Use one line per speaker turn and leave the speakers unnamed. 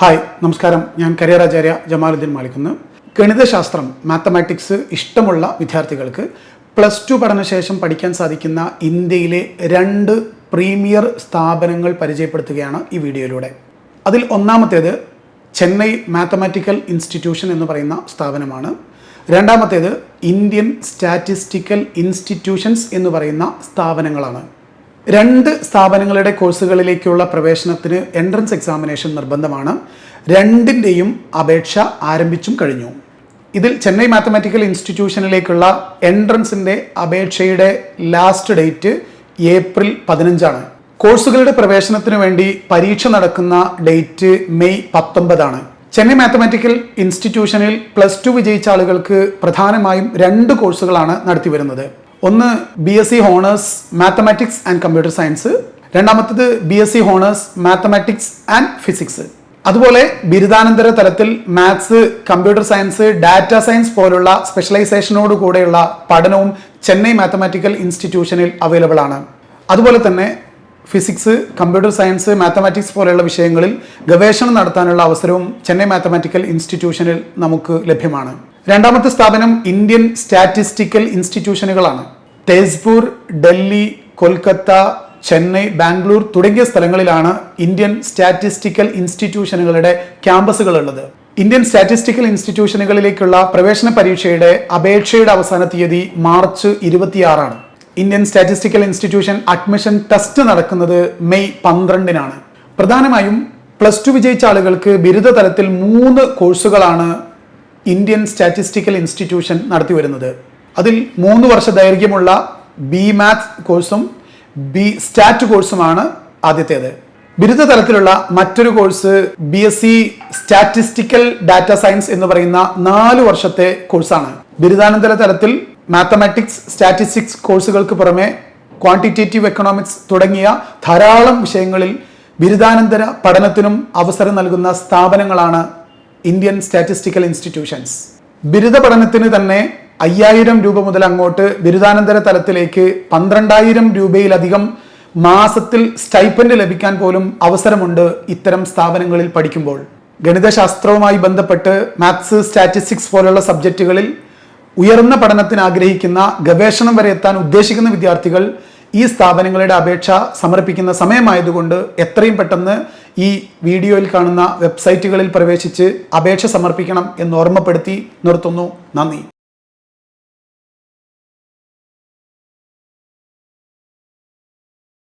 Hi നമസ്കാരം. ഞാൻ career ആചാര്യ ജമാലുദ്ദീൻ മാലിക്കുന്ന്. ഗണിതശാസ്ത്രം മാത്തമാറ്റിക്സ് ഇഷ്ടമുള്ള വിദ്യാർത്ഥികൾക്ക് പ്ലസ് ടു പഠനശേഷം പഠിക്കാൻ സാധിക്കുന്ന ഇന്ത്യയിലെ രണ്ട് പ്രീമിയർ സ്ഥാപനങ്ങൾ പരിചയപ്പെടുത്തുകയാണ് ഈ വീഡിയോയിലൂടെ. അതിൽ ഒന്നാമത്തേത് ചെന്നൈ മാത്തമാറ്റിക്കൽ ഇൻസ്റ്റിറ്റ്യൂഷൻ എന്ന് പറയുന്ന സ്ഥാപനമാണ്. രണ്ടാമത്തേത് ഇന്ത്യൻ സ്റ്റാറ്റിസ്റ്റിക്കൽ ഇൻസ്റ്റിറ്റ്യൂഷൻസ് എന്ന് പറയുന്ന സ്ഥാപനങ്ങളാണ്. രണ്ട് സ്ഥാപനങ്ങളുടെ കോഴ്സുകളിലേക്കുള്ള പ്രവേശനത്തിന് എൻട്രൻസ് എക്സാമിനേഷൻ നിർബന്ധമാണ്. രണ്ടിന്റെയും അപേക്ഷ ആരംഭിച്ചും കഴിഞ്ഞു. ഇതിൽ ചെന്നൈ മാത്തമാറ്റിക്കൽ ഇൻസ്റ്റിറ്റ്യൂഷനിലേക്കുള്ള എൻട്രൻസിന്റെ അപേക്ഷയുടെ ലാസ്റ്റ് ഡേറ്റ് ഏപ്രിൽ പതിനഞ്ചാണ്. കോഴ്സുകളുടെ പ്രവേശനത്തിന് വേണ്ടി പരീക്ഷ നടക്കുന്ന ഡേറ്റ് മെയ് പത്തൊമ്പതാണ്. ചെന്നൈ മാത്തമാറ്റിക്കൽ ഇൻസ്റ്റിറ്റ്യൂഷനിൽ പ്ലസ് ടു വിജയിച്ച ആളുകൾക്ക് പ്രധാനമായും രണ്ട് കോഴ്സുകളാണ് നടത്തി വരുന്നത് ഒന്ന് B S C honours mathematics and computer science രണ്ടാമത്തത് B S C honours mathematics and physics അതുപോലെ ബിരുദാനന്തര തലത്തിൽ maths computer science data science പോലുള്ള സ്പെഷ്യലൈസേഷനോട് കൂടെയുള്ള പഠനവും ചെന്നൈ മാത്തമാറ്റിക്കൽ ഇൻസ്റ്റിറ്റ്യൂഷനിൽ അവൈലബിൾ ആണ്. അതുപോലെ തന്നെ ഫിസിക്സ് കമ്പ്യൂട്ടർ സയൻസ് മാത്തമാറ്റിക്സ് പോലെയുള്ള വിഷയങ്ങളിൽ ഗവേഷണം നടത്താനുള്ള അവസരവും ചെന്നൈ മാത്തമാറ്റിക്കൽ ഇൻസ്റ്റിറ്റ്യൂഷനിൽ നമുക്ക് ലഭ്യമാണ്. രണ്ടാമത്തെ സ്ഥാപനം ഇന്ത്യൻ സ്റ്റാറ്റിസ്റ്റിക്കൽ ഇൻസ്റ്റിറ്റ്യൂഷനുകളാണ്. തേസ്പൂർ ഡൽഹി കൊൽക്കത്ത ചെന്നൈ ബാംഗ്ലൂർ തുടങ്ങിയ സ്ഥലങ്ങളിലാണ് ഇന്ത്യൻ സ്റ്റാറ്റിസ്റ്റിക്കൽ ഇൻസ്റ്റിറ്റ്യൂഷനുകളുടെ ക്യാമ്പസുകൾ ഉള്ളത് ഇന്ത്യൻ സ്റ്റാറ്റിസ്റ്റിക്കൽ ഇൻസ്റ്റിറ്റ്യൂഷനുകളിലേക്കുള്ള പ്രവേശന പരീക്ഷയുടെ അപേക്ഷയുടെ അവസാന തീയതി March ഇരുപത്തിയാറാണ്. Indian statistical institution admission test നടക്കുന്നത് മെയ് പന്ത്രണ്ടിനാണ്. പ്രധാനമായും പ്ലസ് ടു വിജയിച്ച ആളുകൾക്ക് ബിരുദ തലത്തിൽ മൂന്ന് കോഴ്സുകളാണ് ഇന്ത്യൻ സ്റ്റാറ്റിസ്റ്റിക്കൽ ഇൻസ്റ്റിറ്റ്യൂഷൻ നടത്തി വരുന്നത്. അതിൽ മൂന്ന് വർഷ ദൈർഘ്യമുള്ള ബി മാത്സ് കോഴ്സും ബി സ്റ്റാറ്റ് കോഴ്സുമാണ് ആദ്യത്തേത്. ബിരുദ തലത്തിലുള്ള മറ്റൊരു course B S C statistical data science എന്ന് പറയുന്ന നാല് വർഷത്തെ കോഴ്സാണ്. ബിരുദാനന്തര തലത്തിൽ മാത്തമാറ്റിക്സ് സ്റ്റാറ്റിസ്റ്റിക്സ് കോഴ്സുകൾക്ക് പുറമെ ക്വാണ്ടിറ്റേറ്റീവ് എക്കണോമിക്സ് തുടങ്ങിയ ധാരാളം വിഷയങ്ങളിൽ ബിരുദാനന്തര പഠനത്തിനും അവസരം നൽകുന്ന സ്ഥാപനങ്ങളാണ് ഇന്ത്യൻ സ്റ്റാറ്റിസ്റ്റിക്കൽ ഇൻസ്റ്റിറ്റ്യൂഷൻസ് ബിരുദ പഠനത്തിന് തന്നെ അയ്യായിരം രൂപ മുതൽ അങ്ങോട്ട് ബിരുദാനന്തര തലത്തിലേക്ക് പന്ത്രണ്ടായിരം രൂപയിലധികം മാസത്തിൽ സ്റ്റൈപ്പൻഡ് ലഭിക്കാൻ പോലും അവസരമുണ്ട് ഇത്തരം സ്ഥാപനങ്ങളിൽ പഠിക്കുമ്പോൾ. ഗണിതശാസ്ത്രവുമായി ബന്ധപ്പെട്ട് മാത്സ് സ്റ്റാറ്റിസ്റ്റിക്സ് പോലുള്ള സബ്ജക്റ്റുകളിൽ ഉയർന്ന പഠനത്തിന് ആഗ്രഹിക്കുന്ന ഗവേഷണം വരെ എത്താൻ ഉദ്ദേശിക്കുന്ന വിദ്യാർത്ഥികൾ ഈ സ്ഥാപനങ്ങളുടെ അപേക്ഷ സമർപ്പിക്കുന്ന സമയമായതുകൊണ്ട് എത്രയും പെട്ടെന്ന് ഈ വീഡിയോയിൽ കാണുന്ന വെബ്സൈറ്റുകളിൽ പ്രവേശിച്ച് അപേക്ഷ സമർപ്പിക്കണം എന്ന് ഓർമ്മപ്പെടുത്തി നിർത്തുന്നു. നന്ദി.